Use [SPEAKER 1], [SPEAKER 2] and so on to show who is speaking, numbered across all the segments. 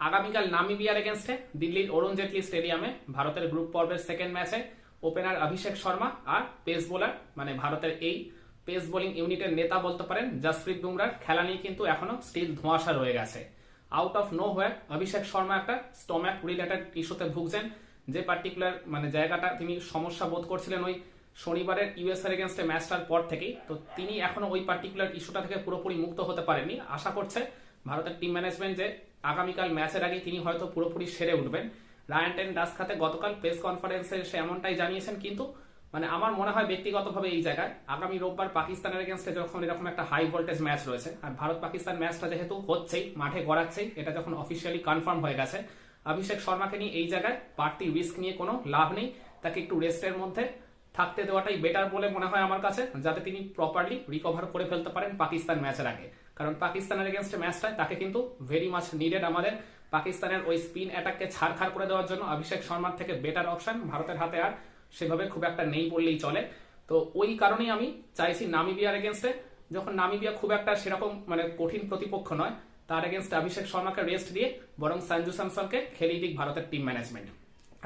[SPEAKER 1] আগামীকাল নামিবিয়ার এগেনস্টে দিল্লির অরুণ জেটলি স্টেডিয়ামে ভারতের গ্রুপ পর্বের সেকেন্ড ম্যাচে ওপেনার অভিষেক শর্মা আর পেস বোলার মানে ভারতের এই পেস বোলিং ইউনিটের নেতা বলতে পারেন জসপ্রীত বুমরার খেলা নিয়ে কিন্তু এখনও স্টিল ধোঁয়াশা রয়ে গেছে। Out of nowhere Abhishek Sharma একটা স্টম্যাক রিলেটেড ইস্যুতে ভুগছেন। যে পার্টিকুলার মানে জায়গাটা তিনি সমস্যা বোধ করছিলেন ওই শনিবারের ইউএস এর এগেনস্টে ম্যাচটার পর থেকেই। তো তিনি এখনও ওই পার্টিকুলার ইস্যুটা থেকে পুরোপুরি মুক্ত হতে পারেননি। আশা করছে ভারতের টিম ম্যানেজমেন্ট যে আগামীকাল ম্যাচের আগে তিনি হয়তো পুরোপুরি সেরে উঠবেন। রায়ান টেন ডাস খাতে গতকাল প্রেস কনফারেন্সে সে এমনটাই জানিয়েছেন, কিন্তু মানে আমার মনে হয় ব্যক্তিগতভাবে এই জায়গায় আগামী রোববার পাকিস্তানের এগেনস্টে যখন এরকম একটা হাই ভোল্টেজ ম্যাচ রয়েছে, আর ভারত পাকিস্তান ম্যাচটা যেহেতু হচ্ছেই, মাঠে গড়াচ্ছেই, এটা যখন অফিসিয়ালি কনফার্ম হয়ে গেছে, অভিষেক শর্মাকে নিয়ে এই জায়গায় বাড়তি রিস্ক নিয়ে কোনো লাভ নেই। তাকে একটু রেস্টের মধ্যে থাকতে দেওয়াটাই বেটার বলে মনে হয় আমার কাছে, যাতে তিনি প্রপারলি রিকভার করে ফেলতে পারেন পাকিস্তান ম্যাচের আগে। কারণ পাকিস্তানের এগেনস্টে ম্যাচটায় তাকে কিন্তু ভেরি মাচ নিডেড আমাদের। পাকিস্তানের ওই স্পিন অ্যাটাককে ছাড়খাড় করে দেওয়ার জন্য অভিষেক শর্মার থেকে বেটার অপশন ভারতের হাতে আর সেভাবে খুব একটা নেই বললেই চলে। তো ওই কারণেই আমি চাইছি নামিবিয়ার এগেনস্টে যখন নামিবিয়া খুব একটা সেরকম মানে কঠিন প্রতিপক্ষ নয়, তার এগেনস্টে অভিষেক শর্মাকে রেস্ট দিয়ে বরং সঞ্জু স্যামসনকে খেলিয়ে দিক ভারতের টিম ম্যানেজমেন্ট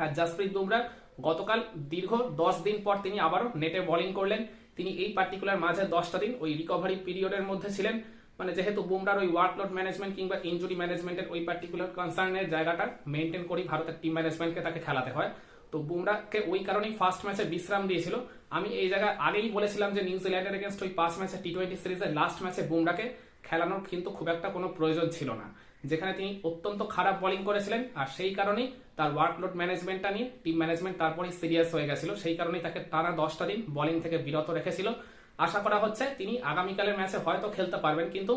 [SPEAKER 1] আর জাসপ্রীত বুমরা গতকাল দীর্ঘ দশ দিন পর তিনি আবারও নেটে বোলিং করলেন। তিনি এই পার্টিকুলার মাঝে দশটা দিন ওই রিকভারি পিরিয়ডের মধ্যে ছিলেন। মানে যেহেতু বুমরার ওই ওয়ার্কলোড ম্যানেজমেন্ট কিংবা ইঞ্জুরি ম্যানেজমেন্টের ওই পার্টিকুলার কনসার্নের জায়গাটা মেনটেন করি ভারতের টিম ম্যানেজমেন্টকে তাকে খেলাতে হয়। তো বুমরাকে ওই কারণেই ফার্স্ট ম্যাচে বিশ্রাম দিয়েছিল। আমি এই জায়গায় আগেই বলেছিলাম যে নিউজিল্যান্ডের এগেনস্ট ওই পাঁচ ম্যাচে টি টোয়েন্টি সিরিজের লাস্ট ম্যাচে বুমরাকে খেলানোর কিন্তু খুব একটা কোনো প্রয়োজন ছিল না। যেখানে তিনি অত্যন্ত খারাপ বোলিং করেছিলেন আর সেই কারণেই তার ওয়ার্কলোড ম্যানেজমেন্টটা নিয়ে টিম ম্যানেজমেন্ট তারপরেই সিরিয়াস হয়ে গেছিল। সেই কারণেই তাকে টানা দশটা দিন বোলিং থেকে বিরত রেখেছিল। আশা করা হচ্ছে তিনি আগামীকালের ম্যাচে হয়তো খেলতে পারবেন, কিন্তু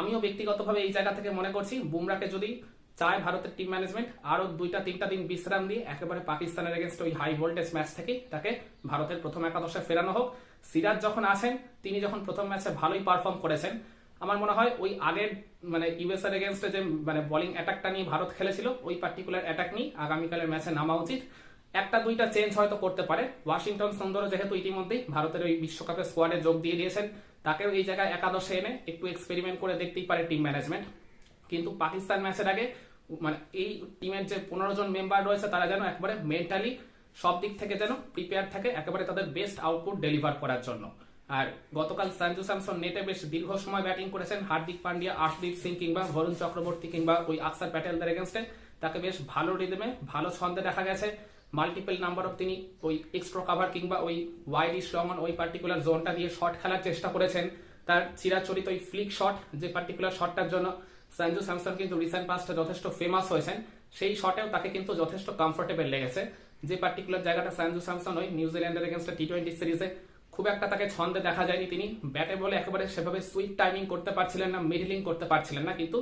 [SPEAKER 1] আমিও ব্যক্তিগতভাবে এই জায়গা থেকে মনে করছি বুমরাকে যদি চায় ভারতের টিম ম্যানেজমেন্ট আরও দুইটা তিনটা দিন বিশ্রাম দিয়ে একেবারে পাকিস্তানের এগেনস্ট ওই হাই ভোল্টেজ ম্যাচ থেকে তাকে ভারতের প্রথম একাদশে ফেরানো হোক। সিরাজ যখন আসেন তিনি যখন প্রথম ম্যাচে ভালোই পারফর্ম করেছেন, আমার মনে হয় ওই আগের মানে ইউএস এর এগেনস্টে যে মানে বোলিং অ্যাটাকটা নিয়ে ভারত খেলেছিল, ওই পার্টিকুলার অ্যাটাক নিয়ে আগামীকালের ম্যাচে নামা উচিত। একটা, দুইটা চেঞ্জ হয়তো করতে পারে। ওয়াশিংটন সুন্দর যেহেতু ইতিমধ্যেই ভারতের ওই বিশ্বকাপের স্কোয়াডে যোগ দিয়ে দিয়েছেন, তাকেও এই জায়গায় একাদশে এনে একটু এক্সপেরিমেন্ট করে দেখতেই পারে টিম ম্যানেজমেন্ট কিন্তু পাকিস্তান ম্যাচের আগে মানে এই টিমের যে পনেরো জন মেম্বার রয়েছে, তারা যেন একবারে মেন্টালি সব দিক থেকে যেন প্রিপেয়ার থাকে, একেবারে তাদের বেস্ট আউটপুট ডেলিভার করার জন্য। আর গতকাল সঞ্জু স্যামসন নেটে বেশ দীর্ঘ সময় ব্যাটিং করেছেন। হার্দিক পান্ডিয়া, আশদীপ সিং কিংবা বরুণ চক্রবর্তী কিংবা ওই আকসার প্যাটেলদের এগেনস্টে তাকে বেশ ভালো রিদমে ভালো ছন্দে দেখা গেছে। মাল্টিপল নাম্বার অফ তিনি ওই এক্সট্রা কাভার কিংবা ওই ওয়াইড ইসলমন ওই পার্টিকুলার জোনটা দিয়ে শট খেলার চেষ্টা করেছেন। তার চিরাচরিত ওই ফ্লিক শট যে পার্টিকুলার শটটার জন্য সঞ্জু স্যামসন কিন্তু রিসেন্ট পাস্টে যথেষ্ট ফেমাস হয়েছেন, সেই শটেও তাকে কিন্তু যথেষ্ট কমফোর্টেবল লেগেছে। যে পার্টিকুলার জায়গাটা সঞ্জু স্যামসন ওই নিউজিল্যান্ডের এগেনস্টে টি টোয়েন্টি সিরিজে খুব একটা তাকে ছন্দে দেখা যায়নি তিনি। ব্যাটে বলে একেবারে সেভাবে সুইট টাইমিং করতে পারছিলেন না মিডলিং করতে পারছিলেন না, কিন্তু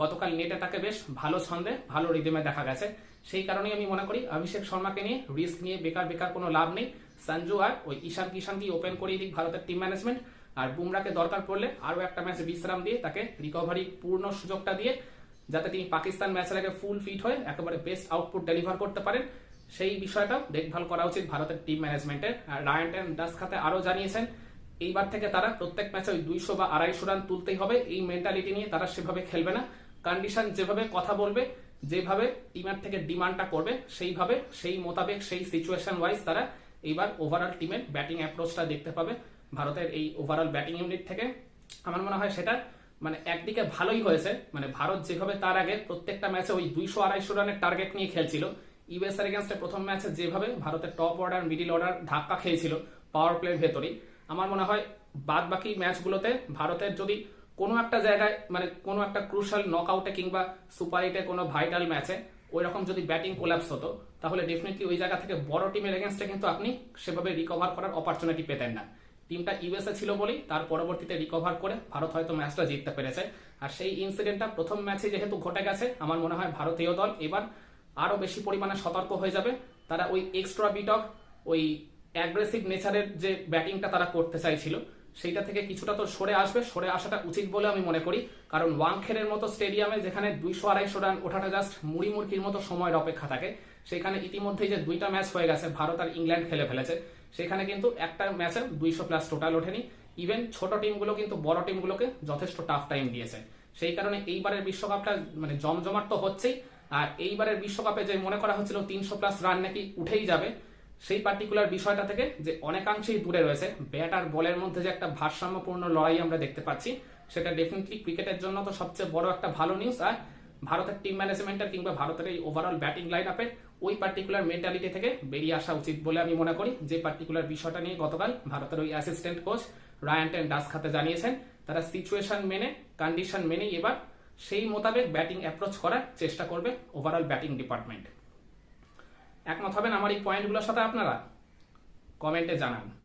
[SPEAKER 1] গতকাল নেটে তাকে বেশ ভালো ছন্দে, ভালো রিদমে দেখা গেছে। সেই কারণেই আমি মনে করি অভিষেক শর্মাকে নিয়ে রিস্ক নিয়ে বেকার বেকার কোনো লাভ নেই। সঞ্জু আর ওই ঈশান কিষানকেই ওপেন করিয়ে দিক ভারতের টিম ম্যানেজমেন্ট আর বুমরাকে দরকার পড়লে আরও একটা ম্যাচ বিশ্রাম দিয়ে তাকে রিকভারি পূর্ণ সুযোগটা দিয়ে যাতে তিনি পাকিস্তান ম্যাচের আগে ফুল ফিট হয়ে একেবারে বেস্ট আউটপুট ডেলিভার করতে পারেন। সেই বিষয়টাও দেখভাল করা উচিত ভারতের টিম ম্যানেজমেন্টের আর রায়ান টেন দাস খাতে আরও জানিয়েছেন, এইবার থেকে তারা প্রত্যেক ম্যাচে ওই দুইশো বা আড়াইশো রান তুলতেই হবে। এই মেন্টালিটি নিয়ে তারা সেভাবে খেলবে না। কন্ডিশন যেভাবে কথা বলবে যেভাবে টিমের থেকে ডিমান্ডটা করবে, সেইভাবে, সেই মোতাবেক, সেই সিচুয়েশন ওয়াইজ তারা এইবার ওভারঅল টিমের ব্যাটিং অ্যাপ্রোচটা দেখতে পাবে ভারতের এই ওভারঅল ব্যাটিং ইউনিট থেকে। আমার মনে হয় সেটা মানে একদিকে ভালোই হয়েছে মানে ভারত যেভাবে তার আগে প্রত্যেকটা ম্যাচে ওই দুইশো আড়াইশো রানের টার্গেট নিয়ে খেলছিল ইউএস এর এগেনস্টে প্রথম ম্যাচে যেভাবে ভারতের টপ অর্ডার মিডিল অর্ডার ধাক্কা খেয়েছিল পাওয়ার প্লের ভেতরেই। আমার মনে হয় বাদ বাকি ম্যাচগুলোতে ভারতের যদি কোনো একটা জায়গায় মানে কোনো একটা ক্রুশাল নকআউটে কিংবা সুপার এইটে কোনো ভাইটাল ম্যাচে ওই রকম যদি ব্যাটিং কোলাপস হতো, তাহলে ডেফিনেটলি ওই জায়গা থেকে বড় টিমের এগেনস্টে কিন্তু আপনি সেভাবে রিকভার করার অপরচুনিটি পেতেন না। টিমটা ইউএসএ ছিল বলেই তার পরবর্তীতে রিকভার করে ভারত হয়তো ম্যাচটা জিততে পেরেছে। আর সেই ইনসিডেন্টটা প্রথম ম্যাচে যেহেতু ঘটে গেছে, আমার মনে হয় ভারতীয় দল এবার আরও বেশি পরিমাণে সতর্ক হয়ে যাবে। তারা ওই এক্সট্রা বিট অফ ওই অ্যাগ্রেসিভ নেচারের যে ব্যাটিংটা তারা করতে চাইছিল সেইটা থেকে কিছুটা তো সরে আসবে। সরে আসাটা উচিত বলে আমি মনে করি। কারণ ওয়াংখেরের মতো স্টেডিয়ামে যেখানে দুইশো আড়াইশো রান ওঠাটা জাস্ট মুড়ি মুরগির মতো সময়ের অপেক্ষা থাকে, সেখানে ইতিমধ্যেই যে দুইটা ম্যাচ হয়ে গেছে, ভারত আর ইংল্যান্ড খেলে ফেলেছে, সেখানে কিন্তু একটা ম্যাচে দুইশো প্লাস টোটাল ওঠেনি। ইভেন ছোট টিমগুলো কিন্তু বড় টিমগুলোকে যথেষ্ট টাফ টাইম দিয়েছে। সেই কারণে এইবারের বিশ্বকাপটা মানে জমজমাট তো হচ্ছেই। আর এইবারের বিশ্বকাপে যে মনে করা হচ্ছিল তিনশো প্লাস রান নাকি উঠেই যাবে সেই পার্টিকুলার বিষয়টা থেকে যে অনেকাংশেই দূরে রয়েছে। ব্যাট আর বলের মধ্যে যে একটা ভারসাম্যপূর্ণ লড়াই আমরা দেখতে পাচ্ছি, সেটা ডেফিনেটলি ক্রিকেটের জন্য তো সবচেয়ে বড় একটা ভালো নিউজ আর ভারতের টিম ম্যানেজমেন্টের কিংবা ভারতের এই ওভারঅল ব্যাটিং লাইন আপে ওই পার্টিকুলার মেন্টালিটি থেকে বেরিয়ে আসা উচিত বলে আমি মনে করি। যে পার্টিকুলার বিষয়টা নিয়ে গতকাল ভারতের ওই assistant coach Ryan ten Doeschate খাতে জানিয়েছেন, তারা সিচুয়েশন মেনে কন্ডিশন মেনেই এবার সেই মোতাবেক ব্যাটিং অ্যাপ্রোচ করার চেষ্টা করবে ওভারঅল ব্যাটিং ডিপার্টমেন্ট একমত হবেন আমার এই পয়েন্টগুলোর সাথে আপনারা? কমেন্টে জানান।